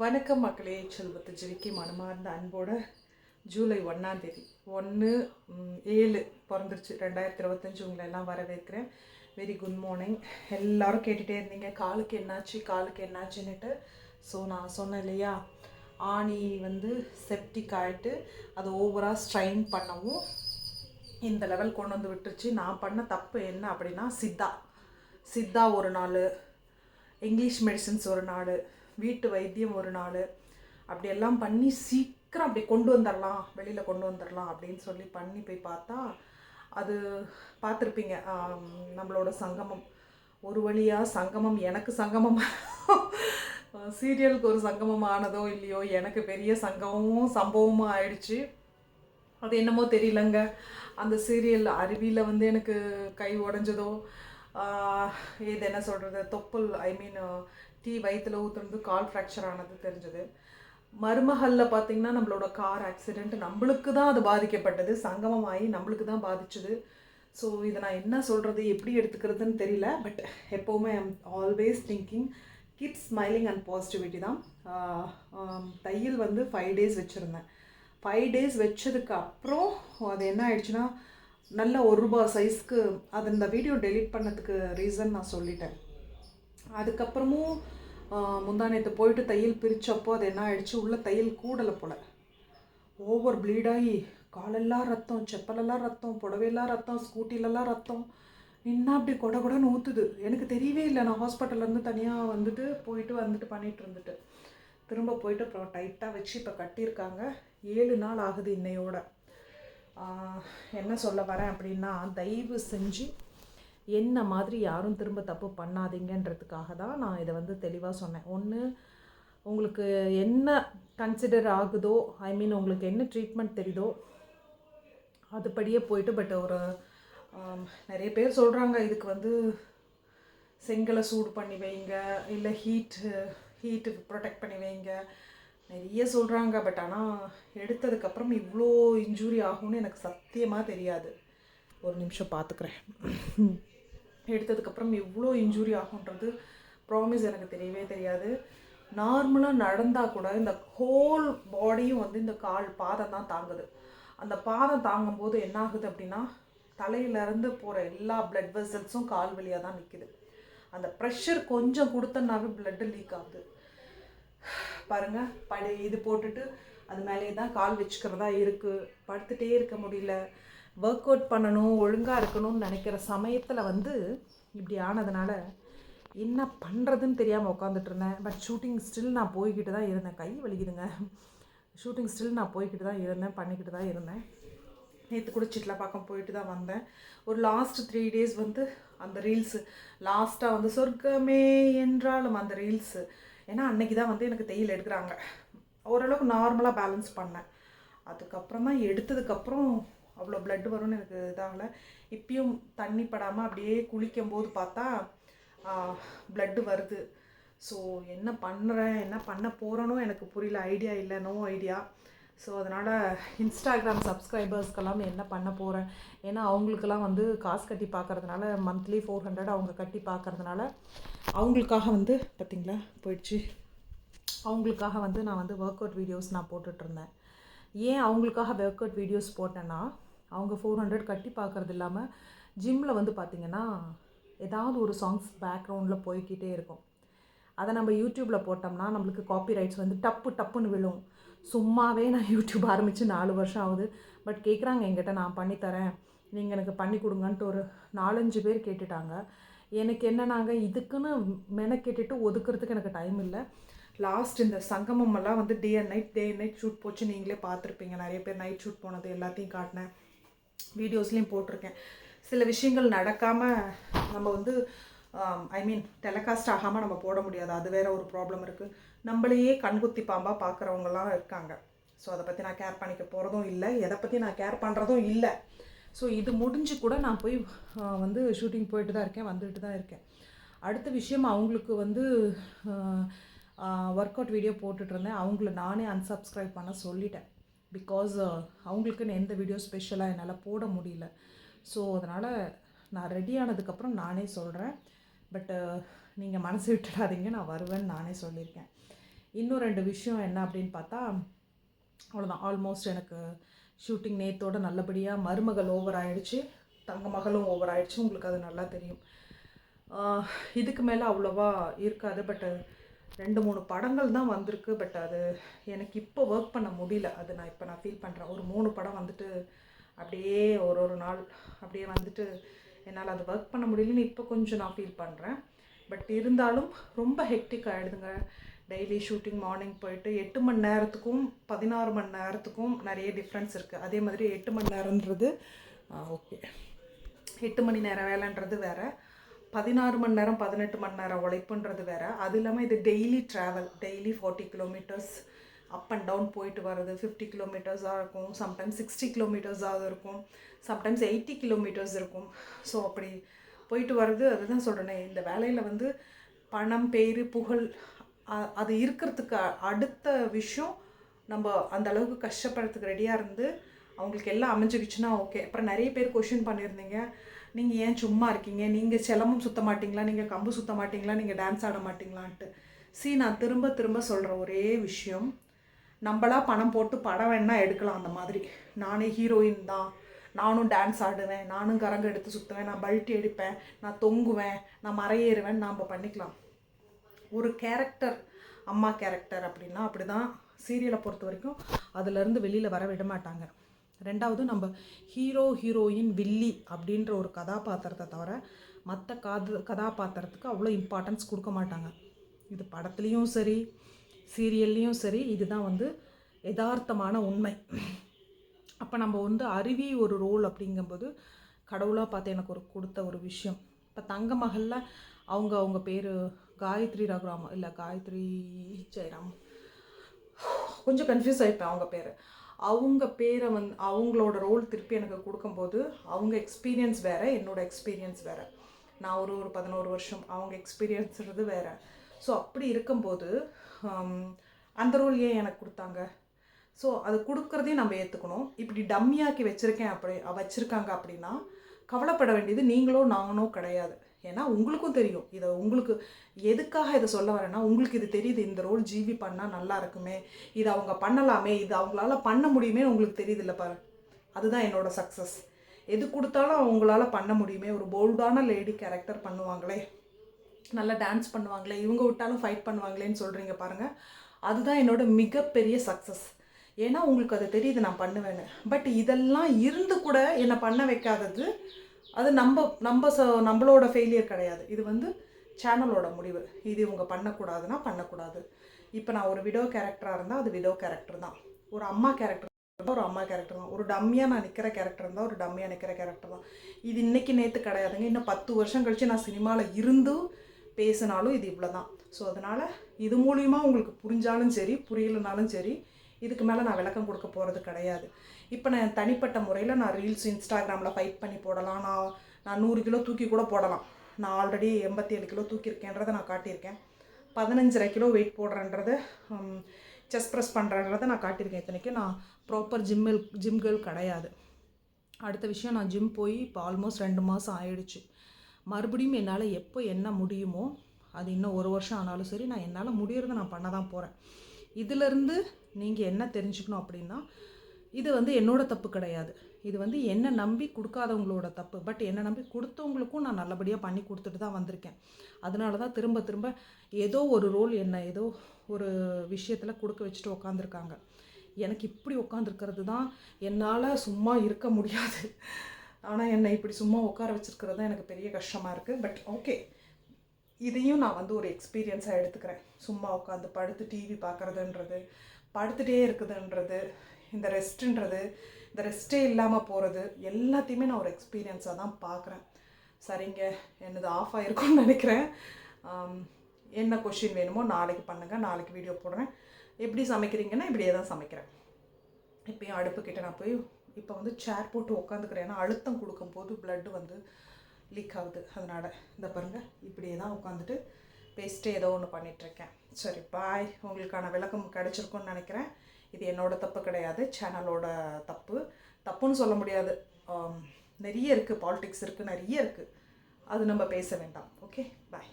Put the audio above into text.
வணக்கம் மக்களே செல்வத்து ஜெவிக்கு மனமார்ந்த அன்போட ஜூலை ஒன்றாம் தேதி ஒன்று ஏழு பிறந்துருச்சு. ரெண்டாயிரத்தி இருபத்தஞ்சு உங்களை எல்லாம் வரவேற்கிறேன். வெரி குட் மார்னிங் எல்லோரும் கேட்டுகிட்டே இருந்தீங்க. காலுக்கு என்னாச்சு காலுக்கு என்னாச்சுன்னுட்டு. ஸோ நான் சொன்னேன் இல்லையா? ஆணி வந்து செப்டிக் ஆகிட்டு அது ஓவராக ஸ்ட்ரைன் பண்ணவும் இந்த லெவல் கொண்டு வந்து விட்டுருச்சு. நான் பண்ண தப்பு என்ன அப்படின்னா சித்தா. சித்தா ஒரு நாள் இங்கிலீஷ் மெடிசின்ஸ் ஒரு நாள். வீட்டு வைத்தியம் ஒரு நாள். அப்படியெல்லாம் பண்ணி சீக்கிரம் அப்படி கொண்டு வந்துடலாம் வெளியில் கொண்டு வந்துடலாம் அப்படின்னு சொல்லி பண்ணி போய் பார்த்தா அது பார்த்துருப்பீங்க. நம்மளோட சங்கமம். ஒரு வழியாக சங்கமம் எனக்கு சங்கமம்? சீரியலுக்கு ஒரு சங்கமம் ஆனதோ இல்லையோ எனக்கு பெரிய சங்கமமும் சம்பவமும் ஆயிடுச்சு. அது என்னமோ தெரியலங்க. அந்த சீரியல் அருவியில் வந்து எனக்கு கை உடஞ்சதோ இது என்ன சொல்கிறது தொப்புள் ஐ மீன் டீ வயிற்றில் ஊற்றுனது கால் ஃப்ராக்சர் ஆனது தெரிஞ்சது. மருமகளில் பார்த்தீங்கன்னா நம்மளோட கார் ஆக்சிடெண்ட் நம்மளுக்கு தான் அது பாதிக்கப்பட்டது. சங்கமம் ஆகி நம்மளுக்கு தான் பாதிச்சுது. ஸோ இதை நான் என்ன சொல்கிறது எப்படி எடுத்துக்கிறதுன்னு தெரியல. பட் எப்போவுமே I'm always thinking keep smiling and positivity தான். தையல் வந்து ஃபைவ் டேஸ் வச்சுருந்தேன். ஃபைவ் டேஸ் வச்சதுக்கு அப்புறம் அது என்ன ஆயிடுச்சுன்னா நல்ல ஒரு ரூபா சைஸ்க்கு அது இந்த வீடியோ டெலிட் பண்ணதுக்கு ரீசன் நான் சொல்லிட்டேன். அதுக்கப்புறமும் ஆஹ், முந்தானேத்து போயிட்டு தையல் பிரித்தப்போ அது என்ன ஆயிடுச்சு? உள்ள தையல் கூடலை போல. ஓவர் ப்ளீடாகி காலெல்லாம் ரத்தம் செப்பலெல்லாம் ரத்தம் புடவையெல்லாம் ரத்தம் ஸ்கூட்டிலெல்லாம் ரத்தம். நின்னா அப்படி கொட கொடன்னு ஊற்றுது எனக்கு தெரியவே இல்லை. நான் ஹாஸ்பிட்டல்லேருந்து தனியாக வந்துட்டு போயிட்டு வந்துட்டு பண்ணிட்டு இருந்துட்டு. திரும்ப போயிட்டு அப்புறம் டைட்டாக வச்சு இப்போ கட்டியிருக்காங்க. ஏழு நாள் ஆகுது இன்னையோட. என்ன சொல்ல வரேன் அப்படின்னா தயவு செஞ்சு என்ன மாதிரி யாரும் திரும்ப தப்பு பண்ணாதீங்கன்றதுக்காக தான் நான் இதை வந்து தெளிவாக சொன்னேன். ஒன்று உங்களுக்கு என்ன கன்சிடர் ஆகுதோ ஐ மீன் உங்களுக்கு என்ன ட்ரீட்மெண்ட் தெரியுதோ அதுபடியே போயிட்டு பட் ஒரு நிறைய பேர் சொல்கிறாங்க இதுக்கு வந்து செங்கலை சூடு பண்ணி வைங்க இல்லை ஹீட்டு ஹீட்டு ப்ரொடெக்ட் பண்ணி வைங்க. நிறைய சொல்கிறாங்க பட் ஆனால் எடுத்ததுக்கப்புறம் இவ்வளோ இன்ஜூரி ஆகும்னு எனக்கு சத்தியமாக தெரியாது. ஒரு நிமிஷம் பார்த்துக்கிறேன் எடுத்ததுக்கப்புறம் இவ்வளோ இன்ஜூரி ஆகுன்றது ப்ராமிஸ் எனக்கு தெரியவே தெரியாது. நார்மலாக நடந்தால் கூட இந்த ஹோல் பாடியும் வந்து இந்த கால் பாதம் தான் தாங்குது. அந்த பாதம் தாங்கும்போது என்ன ஆகுது அப்படின்னா தலையிலேருந்து போகிற எல்லா பிளட் வெசல்ஸும் கால் வழியாக தான் நிற்குது அந்த ப்ரெஷர் கொஞ்சம் கொடுத்தனாவே பிளட்டு லீக் ஆகுது. பாருங்கள் படி இது போட்டுட்டு அது மேலே தான் கால் வச்சுக்கிறதா இருக்குது படுத்துட்டே இருக்க முடியல. ஒர்க் அவுட் பண்ணணும் ஒழுங்காக இருக்கணும்னு நினைக்கிற சமயத்தில் வந்து இப்படி ஆனதுனால என்ன பண்ணுறதுன்னு தெரியாமல் உட்காந்துட்டு இருந்தேன். பட் ஷூட்டிங் ஸ்டில் நான் போய்கிட்டு தான் இருந்தேன். கை வலிக்குதுங்க. ஷூட்டிங் ஸ்டில் நான் போய்கிட்டு தான் இருந்தேன் பண்ணிக்கிட்டு தான் இருந்தேன். நேற்று கூட பக்கம் போயிட்டு தான் வந்தேன். ஒரு லாஸ்ட் த்ரீ டேஸ் வந்து அந்த ரீல்ஸு லாஸ்ட்டாக வந்து சொர்க்கமே என்றாலும் அந்த ரீல்ஸு ஏன்னா அன்னைக்கு தான் வந்து எனக்கு தையல் எடுக்கிறாங்க. ஓரளவுக்கு நார்மலாக பேலன்ஸ் பண்ணேன். அதுக்கப்புறமா எடுத்ததுக்கப்புறம் அவ்வளோ ப்ளட் வரும்னு எனக்கு இதாகலை. இப்பயும் தண்ணி படாமல் அப்படியே குளிக்கும் போது பார்த்தா ப்ளட்டு வருது. ஸோ என்ன பண்ணுறேன் என்ன பண்ண போகிறேனோ எனக்கு புரியல. ஐடியா இல்லை நோ ஐடியா ஸோ அதனால் இன்ஸ்டாகிராம் சப்ஸ்கிரைபர்ஸ்க்கெல்லாம் என்ன பண்ண போகிறேன் ஏன்னா அவங்களுக்கெல்லாம் வந்து காசு கட்டி பார்க்கறதுனால மந்த்லி ஃபோர் ஹண்ட்ரட் அவங்க கட்டி பார்க்கறதுனால அவங்களுக்காக வந்து பார்த்திங்களா போயிடுச்சு. அவங்களுக்காக வந்து நான் வந்து ஒர்க் அவுட் வீடியோஸ் நான் போட்டுட்ருந்தேன். ஏன் அவங்களுக்காக ஒர்க் அவுட் வீடியோஸ் போட்டேன்னா அவங்க ஃபோர் ஹண்ட்ரட் கட்டி பார்க்கறது இல்லாமல் ஜிம்மில் வந்து பார்த்திங்கன்னா ஏதாவது ஒரு சாங்ஸ் பேக்ரவுண்டில் போய்க்கிட்டே இருக்கும். அதை நம்ம யூடியூப்பில் போட்டோம்னா நம்மளுக்கு காப்பி ரைட்ஸ் வந்து டப்பு டப்புன்னு விழும். சும்மாவே நான் யூடியூப் ஆரம்பித்து நாலு வருஷம் ஆகுது. பட் கேட்குறாங்க என்கிட்ட நான் பண்ணித்தரேன். நீங்கள் எனக்கு பண்ணி கொடுங்கன்ட்டு ஒரு நாலஞ்சு பேர் கேட்டுட்டாங்க. எனக்கு என்னன்னாங்க இதுக்குன்னு மெனக்கெட்டுட்டு ஒதுக்குறதுக்கு எனக்கு டைம் இல்லை. லாஸ்ட் இந்த சங்கமம் எல்லாம் வந்து day and night day and night shoot போச்சு. நீங்களே பார்த்துருப்பீங்க. நிறைய பேர் நைட் ஷூட் போனது எல்லாத்தையும் காட்டினேன். வீடியோஸ்லேயும் போட்டிருக்கேன். சில விஷயங்கள் நடக்காமல் நம்ம வந்து ஐ மீன் டெலகாஸ்ட் ஆகாமல் நம்ம போட முடியாது. அது வேற ஒரு ப்ராப்ளம் இருக்குது நம்மளையே கண்குத்தி பாம்பாக பார்க்குறவங்கலாம் இருக்காங்க. ஸோ அதை பற்றி நான் கேர் பண்ணிக்க போகிறதும் இல்லை. எதை பற்றி நான் கேர் பண்ணுறதும் இல்லை. ஸோ இது முடிஞ்சு கூட நான் போய் வந்து ஷூட்டிங் போயிட்டு தான் இருக்கேன் வந்துட்டு தான் இருக்கேன். அடுத்த விஷயம் அவங்களுக்கு வந்து ஒர்க் அவுட் வீடியோ போட்டுட்ருந்தேன் அவங்கள நானே அன்சப்ஸ்கிரைப் பண்ண சொல்லிட்டேன். பிகாஸ் அவங்களுக்குன்னு எந்த வீடியோ ஸ்பெஷலாக என்னால் போட முடியல. ஸோ அதனால் நான் ரெடி ஆனதுக்கப்புறம் நானே சொல்கிறேன் பட்டு நீங்கள் மனசு விட்டுடாதீங்க. நான் வருவேன்னு நானே சொல்லியிருக்கேன். இன்னும் ரெண்டு விஷயம் என்ன அப்படின்னு பார்த்தா அவ்வளோதான் ஆல்மோஸ்ட் எனக்கு ஷூட்டிங் நேத்தோட நல்லபடியாக மருமகள் ஓவர் ஆயிடுச்சு. தங்க மகளும் ஓவர் ஆயிடுச்சு. உங்களுக்கு அது நல்லா தெரியும். இதுக்கு மேலே அவ்வளோவா இருக்காது. பட் ரெண்டு மூணு படங்கள் தான் வந்திருக்கு. பட் அது எனக்கு இப்போ ஒர்க் பண்ண முடியல. அது நான் இப்போ நான் ஃபீல் பண்ணுறேன் ஒரு மூணு படம் வந்துட்டு அப்படியே ஒரு ஒரு நாள் அப்படியே வந்துட்டு என்னால் அது ஒர்க் பண்ண முடியலன்னு இப்போ கொஞ்சம் நான் ஃபீல் பண்ணுறேன் பட் இருந்தாலும் ரொம்ப ஹெக்டிக் ஆகிடுதுங்க டெய்லி ஷூட்டிங் மார்னிங் போயிட்டு எட்டு மணி நேரத்துக்கும் பதினாறு மணி நேரத்துக்கும் நிறைய டிஃப்ரென்ஸ் இருக்குது அதே மாதிரி எட்டு மணி நேரன்றது ஓகே. எட்டு மணி நேரம் வேலைன்றது வேறு. பதினாறு மணி நேரம் பதினெட்டு மணி நேரம் உழைப்புன்றது வேறு. அது இல்லாமல் இது daily travel daily forty kilometres up and down போயிட்டு வர்றது. ஃபிஃப்டி கிலோமீட்டர்ஸாக இருக்கும். சம்டைம்ஸ் சிக்ஸ்டி கிலோமீட்டர்ஸாக இருக்கும். சம்டைம்ஸ் எயிட்டி கிலோமீட்டர்ஸ் இருக்கும். ஸோ அப்படி போயிட்டு வர்றது அதுதான் சொல்கிறேனே இந்த வேலையில் வந்து பணம் பேர் புகழ் அது இருக்கிறதுக்கு அடுத்த விஷயம் நம்ம அந்த அளவுக்கு கஷ்டப்படுறதுக்கு ரெடியாக இருந்து அவங்களுக்கு எல்லாம் அமைஞ்சிக்கிச்சுன்னா ஓகே அப்புறம் நிறைய பேர் கொஷின் பண்ணியிருந்தீங்க. நீங்கள் ஏன் சும்மா இருக்கீங்க? நீங்கள் செலமும் சுத்த மாட்டிங்களா? நீங்கள் கம்பு சுத்த மாட்டிங்களா? நீங்கள் டான்ஸ் ஆட மாட்டிங்களான்ட்டு. சி நான் திரும்ப திரும்ப சொல்கிற ஒரே விஷயம் நம்மளா பணம் போட்டு படம் வேணால் எடுக்கலாம் அந்த மாதிரி. நானே ஹீரோயின் தான். நானும் டான்ஸ் ஆடுவேன். நானும் கரங்க எடுத்து சுற்றுவேன் நான் பல்ட்டி அடிப்பேன். நான் தொங்குவேன். நான் மறையேறுவேன். நாம் பண்ணிக்கலாம். ஒரு கேரக்டர் அம்மா கேரக்டர் அப்படின்னா அப்படி தான் சீரியலை பொறுத்த வரைக்கும் அதுலேருந்து வெளியில் வர விட மாட்டாங்க. ரெண்டாவது நம்ம ஹீரோ ஹீரோயின் வில்லி அப்படின்ற ஒரு கதாபாத்திரத்தை தவிர மற்ற காது கதாபாத்திரத்துக்கு அவ்வளோ இம்பார்ட்டன்ஸ் கொடுக்க மாட்டாங்க. இது படத்துலேயும் சரி சீரியல்லையும் சரி இதுதான் வந்து யதார்த்தமான உண்மை. அப்போ நம்ம வந்து அருவி ஒரு ரோல் அப்படிங்கும்போது கடவுளாக பார்த்து எனக்கு ஒரு கொடுத்த ஒரு விஷயம். இப்போ தங்க மகளில் அவங்க அவங்க பேர் காயத்ரி ரகுராம் இல்லை காயத்ரி ஜெயராம். கொஞ்சம் கன்ஃபியூஸ் ஆகிப்பேன் அவங்க பேர். அவங்க பேரை வந்து அவங்களோட ரோல் திருப்பி எனக்கு கொடுக்கும்போது அவங்க எக்ஸ்பீரியன்ஸ் வேறு என்னோடய எக்ஸ்பீரியன்ஸ் வேறு. நான் ஒரு ஒரு பதினோரு வருஷம் அவங்க எக்ஸ்பீரியன்ஸ்ன்றது வேறு. ஸோ அப்படி இருக்கும்போது அந்த ரோல் ஏன் எனக்கு கொடுத்தாங்க? ஸோ அது கொடுக்குறதையும் நம்ம ஏற்றுக்கணும் இப்படி டம்மியாக்கி வச்சுருக்கேன் அப்படி வச்சுருக்காங்க அப்படின்னா கவலைப்பட வேண்டியது நீங்களோ நானோ கிடையாது. ஏன்னா உங்களுக்கும் தெரியும். இதை உங்களுக்கு எதுக்காக இதை சொல்ல வரேன்னா உங்களுக்கு இது தெரியுது இந்த ரோல் ஜிவி பண்ணால் நல்லா இருக்குமே இது அவங்க பண்ணலாமே இது அவங்களால பண்ண முடியுமே உங்களுக்கு தெரியுது இல்லை பாரு. அதுதான் என்னோட சக்ஸஸ் எது கொடுத்தாலும் அவங்களால பண்ண முடியுமே. ஒரு போல்டான லேடி கேரக்டர் பண்ணுவாங்களே நல்லா டான்ஸ் பண்ணுவாங்களே இவங்க விட்டாலும் ஃபைட் பண்ணுவாங்களேன்னு சொல்கிறீங்க பாருங்கள் அதுதான் என்னோட மிகப்பெரிய சக்ஸஸ் ஏன்னா உங்களுக்கு அது தெரியுது நான் பண்ணுவேன்னு. பட் இதெல்லாம் இருந்து கூட என்னை பண்ண வைக்காதது அது நம்ம நம்ம ச நம்மளோட ஃபெயிலியர் கிடையாது. இது வந்து சேனலோட முடிவு. இது இவங்க பண்ணக்கூடாதுன்னா பண்ணக்கூடாது. இப்போ நான் ஒரு விடோ கேரக்டராக இருந்தால் அது விடோ கேரக்டர் தான். ஒரு அம்மா கேரக்டர் இருந்தால் ஒரு அம்மா கேரக்டர் தான். ஒரு டம்மியாக நான் நிற்கிற கேரக்டர் இருந்தால் ஒரு டம்மியாக நிற்கிற கேரக்டர் தான். இது இன்றைக்கி நேற்று கிடையாதுங்க. இன்னும் பத்து வருஷம் கழித்து நான் சினிமாவில் இருந்து பேசினாலும் இது இவ்வளோ தான் ஸோ அதனால் இது மூலியமாக உங்களுக்கு புரிஞ்சாலும் சரி புரியலனாலும் சரி இதுக்கு மேலே நான் விளக்கம் கொடுக்க போகிறது கிடையாது. இப்போ நான் தனிப்பட்ட முறையில் நான் ரீல்ஸ் இன்ஸ்டாகிராமில் ஃபைட் பண்ணி போடலாம். நான் நான் நூறு கிலோ தூக்கி கூட போடலாம். நான் ஆல்ரெடி எண்பத்தி ஏழு கிலோ தூக்கியிருக்கேன்றதை நான் காட்டியிருக்கேன். பதினஞ்சரை கிலோ வெயிட் போடுறேன்றது செஸ் ப்ரெஸ் பண்ணுறன்றதை நான் காட்டியிருக்கேன் இத்தனைக்கும். நான் ப்ராப்பர் ஜிம்மில் ஜிம் கேர்ள் கிடையாது. அடுத்த விஷயம் நான் ஜிம் போய் இப்போ ஆல்மோஸ்ட் ரெண்டு மாதம் ஆயிடுச்சு. மறுபடியும் என்னால் எப்போ என்ன முடியுமோ அது இன்னும் ஒரு வருஷம் ஆனாலும் சரி நான் என்னால் முடியறதை நான் பண்ண தான் போகிறேன் இதிலிருந்து நீங்கள் என்ன தெரிஞ்சுக்கணும் அப்படின்னா இது வந்து என்னோட தப்பு கிடையாது. இது வந்து என்னை நம்பி கொடுக்காதவங்களோட தப்பு. பட் என்னை நம்பி கொடுத்தவங்களுக்கும் நான் நல்லபடியாக பண்ணி கொடுத்துட்டு தான் வந்திருக்கேன். அதனால தான் திரும்ப திரும்ப ஏதோ ஒரு ரோல் என்ன ஏதோ ஒரு விஷயத்தில் கொடுக்க வச்சுட்டு உக்காந்துருக்காங்க. எனக்கு இப்படி உட்காந்துருக்கிறது தான் என்னால் சும்மா இருக்க முடியாது. ஆனால் என்னை இப்படி சும்மா உட்கார வச்சிருக்கிறது தான் எனக்கு பெரிய கஷ்டமாக இருக்குது பட் ஓகே. இதையும் நான் வந்து ஒரு எக்ஸ்பீரியன்ஸாக எடுத்துக்கிறேன். சும்மா உட்காந்து படுத்து டிவி பார்க்குறதுன்றது படுத்துகிட்டே இருக்குதுன்றது இந்த ரெஸ்ட்டுன்றது இந்த ரெஸ்ட்டே இல்லாமல் போகிறது எல்லாத்தையுமே நான் ஒரு எக்ஸ்பீரியன்ஸாக தான் பார்க்குறேன். சரிங்க என்னது ஆஃப் ஆகிருக்கும்னு நினைக்கிறேன். என்ன கொஷின் வேணுமோ நாளைக்கு பண்ணுங்கள் நாளைக்கு வீடியோ போடுறேன். எப்படி சமைக்கிறீங்கன்னா இப்படியே தான் சமைக்கிறேன். இப்போயும் அடுப்புக்கிட்ட நான் போய் இப்போ வந்து சேர் போட்டு உட்காந்துக்கிறேன். ஏன்னா அழுத்தம் கொடுக்கும்போது blood வந்து லீக் ஆகுது. அதனால் இந்த பாருங்க இப்படியே தான் உட்காந்துட்டு பேசிட்டு ஏதோ ஒன்று பண்ணிகிட்ருக்கேன் சரி பாய் உங்களுக்கான விளக்கம் கிடச்சிருக்குன்னு நினைக்கிறேன். இது என்னோடய தப்பு கிடையாது சேனலோட தப்பு. தப்புன்னு சொல்ல முடியாது. நிறைய இருக்குது பாலிடிக்ஸ் இருக்குது நிறைய இருக்குது அது நம்ம பேச வேண்டாம். Okay bye